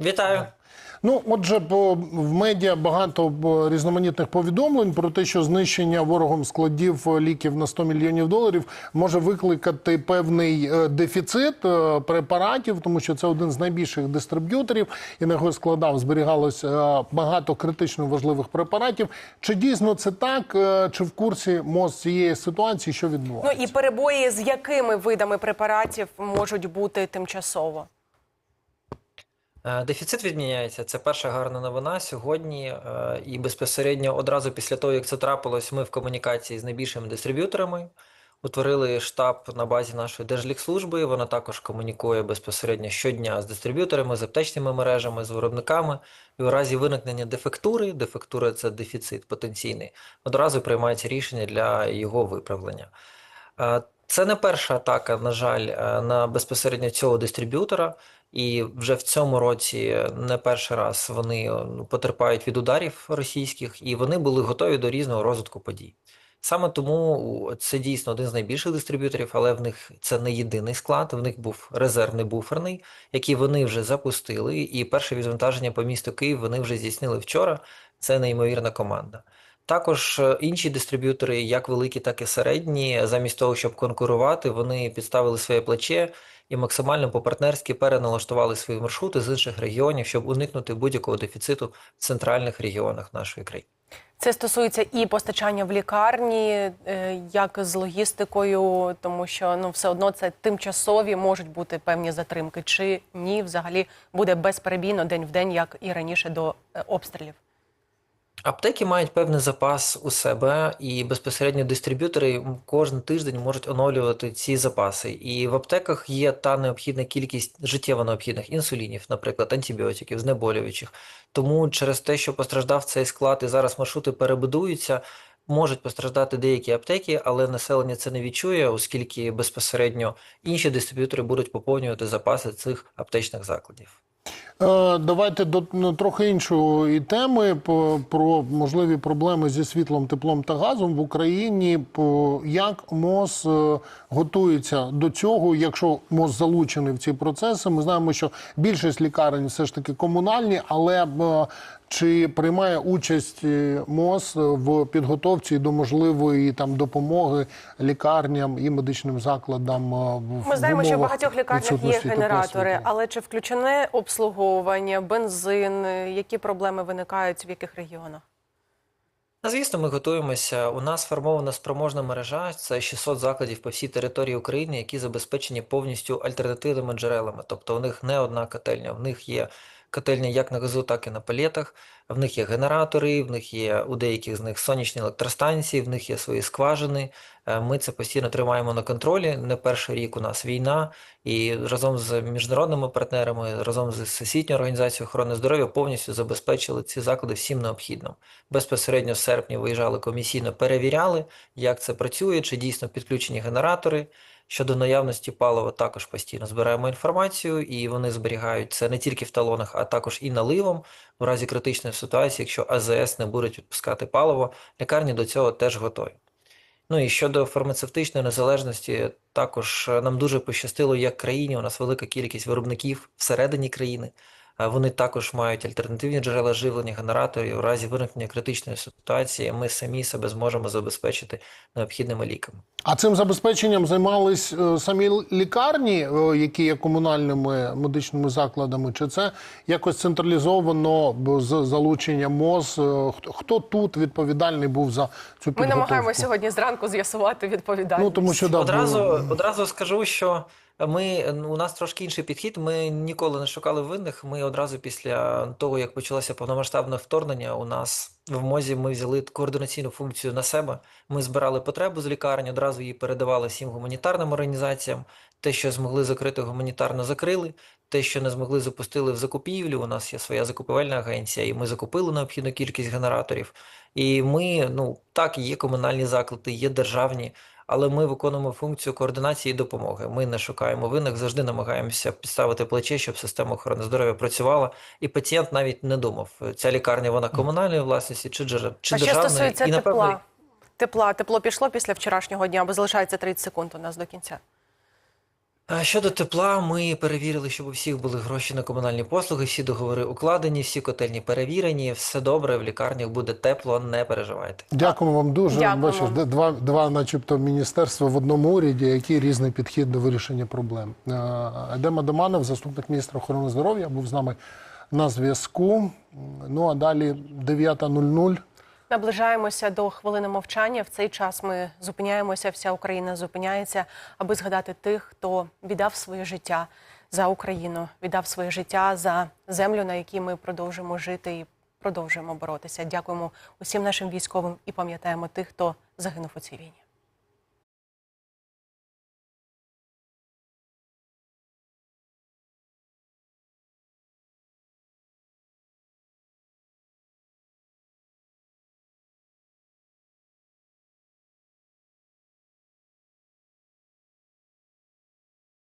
Вітаю. Ну, отже, по в медіа багато різноманітних повідомлень про те, що знищення ворогом складів ліків на 100 мільйонів доларів може викликати певний е, дефіцит е, препаратів, тому що це один з найбільших дистриб'юторів, і на його складах зберігалось е, багато критично важливих препаратів. Чи дійсно це так? Чи в курсі МОЗ цієї ситуації, що Ну і перебої з якими видами препаратів можуть бути тимчасово? Е, Дефіцит відміняється. Це перша гарна новина сьогодні. е, І безпосередньо одразу після того, як це трапилось, ми в комунікації з найбільшими дистриб'юторами утворили штаб на базі нашої Держлікслужби. Вона також комунікує безпосередньо щодня з дистриб'юторами, з аптечними мережами, з виробниками. І у разі виникнення дефектури, дефектура це дефіцит потенційний, одразу приймається рішення для його виправлення. Це не перша атака, на жаль, е, на безпосередньо цього дистриб'ютора, і вже в цьому році не перший раз вони е, ну, потерпають від ударів російських, і вони були готові до різного розвитку подій. Саме тому це дійсно один з найбільших дистриб'юторів, але в них це не єдиний склад. В них був резервний буферний, який вони вже запустили. І перше відвантаження по місту Київ вони вже здійснили вчора. Це неймовірна команда. Також е, інші дистриб'ютори, як великі, так і середні, замість того, щоб конкурувати, вони підставили своє плече і максимально по-партнерськи переналаштували свої маршрути з інших регіонів, щоб уникнути будь-якого дефіциту в центральних регіонах нашої країни. Це стосується і постачання в лікарні, е, як з логістикою, тому що ну все одно це тимчасові можуть бути певні затримки, чи ні, взагалі буде безперебійно день в день, як і раніше до е, обстрілів. Аптеки мають певний запас у себе, і безпосередньо дистриб'ютори кожен тиждень можуть оновлювати ці запаси. І в аптеках є та необхідна кількість життєво необхідних інсулінів, наприклад, антибіотиків, знеболюючих. Тому через те, що постраждав цей склад, і зараз маршрути перебудуються, можуть постраждати деякі аптеки, але населення це не відчує, оскільки безпосередньо інші дистриб'ютори будуть поповнювати запаси цих аптечних закладів. Е, Давайте до ну, трохи іншої теми про можливі проблеми зі світлом, теплом та газом в Україні. Як МОЗ е, готується до цього, якщо МОЗ залучений в ці процеси? Ми знаємо, що більшість лікарень все ж таки комунальні, але е, чи приймає участь е, МОЗ в підготовці до можливої там допомоги лікарням і медичним закладам? е, в- Ми знаємо, що в багатьох лікарнях є генератори, але чи включене обслуговування, бензин, е, які проблеми виникають в яких регіонах? Звісно, ми готуємося. У нас сформована спроможна мережа, це 600 закладів по всій території України, які забезпечені повністю альтернативними джерелами. Тобто у них не одна котельня, в них є котельня як на газу, так і на палетах, в них є генератори, в них є у деяких з них сонячні електростанції, в них є свої скважини. Е, Ми це постійно тримаємо на контролі. Не перший рік у нас війна, і разом з міжнародними партнерами, разом з Всесвітньою організацією охорони здоров'я повністю забезпечили ці заклади всім необхідним. Безпосередньо в серпні виїжджали комісійно, перевіряли, як це працює, чи дійсно підключені генератори. Щодо наявності палива, також постійно збираємо інформацію, і вони зберігають це не тільки в талонах, а також і наливом. В разі критичної ситуації, якщо АЗС не будуть відпускати паливо, лікарні до цього теж готові. Ну і щодо фармацевтичної незалежності, також е, нам дуже пощастило як країні. У нас велика кількість виробників всередині країни. А Вони також мають альтернативні джерела живлення, генераторів. У разі виникнення критичної ситуації ми самі себе зможемо забезпечити необхідними ліками. А цим забезпеченням займались е, самі лікарні, е, які є комунальними медичними закладами, чи це якось централізовано з залученням МОЗ? Е, Хто, хто тут відповідальний був за цю Ми підготовку? намагаємося сьогодні зранку з'ясувати відповідальність. Ну тому що да, Одразу, бо- одразу скажу, що ми ну, у нас трошки інший підхід. Ми ніколи не шукали винних. Ми одразу після того, як почалося повномасштабне вторгнення, у нас в МОЗі ми взяли координаційну функцію на себе. Ми збирали потребу з лікарень, одразу її передавали всім гуманітарним організаціям. Те, що змогли закрити гуманітарно, закрили. Те, що не змогли, запустили в закупівлю. У нас є своя закупівельна агенція, і ми закупили необхідну кількість генераторів. І ми, ну так, є комунальні заклади, є державні, але ми виконуємо функцію координації і допомоги. Ми не шукаємо винних, завжди намагаємося підставити плече, щоб система охорони здоров'я працювала, і пацієнт навіть не думав, ця лікарня вона комунальної власності чи державної. чи а що стосується і напевно тепла? Тепла, тепло пішло після вчорашнього дня, або залишається 30 секунд у нас до кінця. А Щодо тепла, ми перевірили, щоб у всіх були гроші на комунальні послуги, всі договори укладені, всі котельні перевірені, все добре, в лікарнях буде тепло, не переживайте. Дякуємо вам дуже. Дякуємо. Бачиш, два, два, начебто, міністерства в одному уряді, який різний підхід до вирішення проблем. Едем Адаманов, заступник міністра охорони здоров'я, був з нами на зв'язку. Ну а далі 9.00. Наближаємося до хвилини мовчання. В цей час ми зупиняємося, вся Україна зупиняється, аби згадати тих, хто віддав своє життя за Україну, віддав своє життя за землю, на якій ми продовжимо жити і продовжуємо боротися. Дякуємо усім нашим військовим і пам'ятаємо тих, хто загинув у цій війні.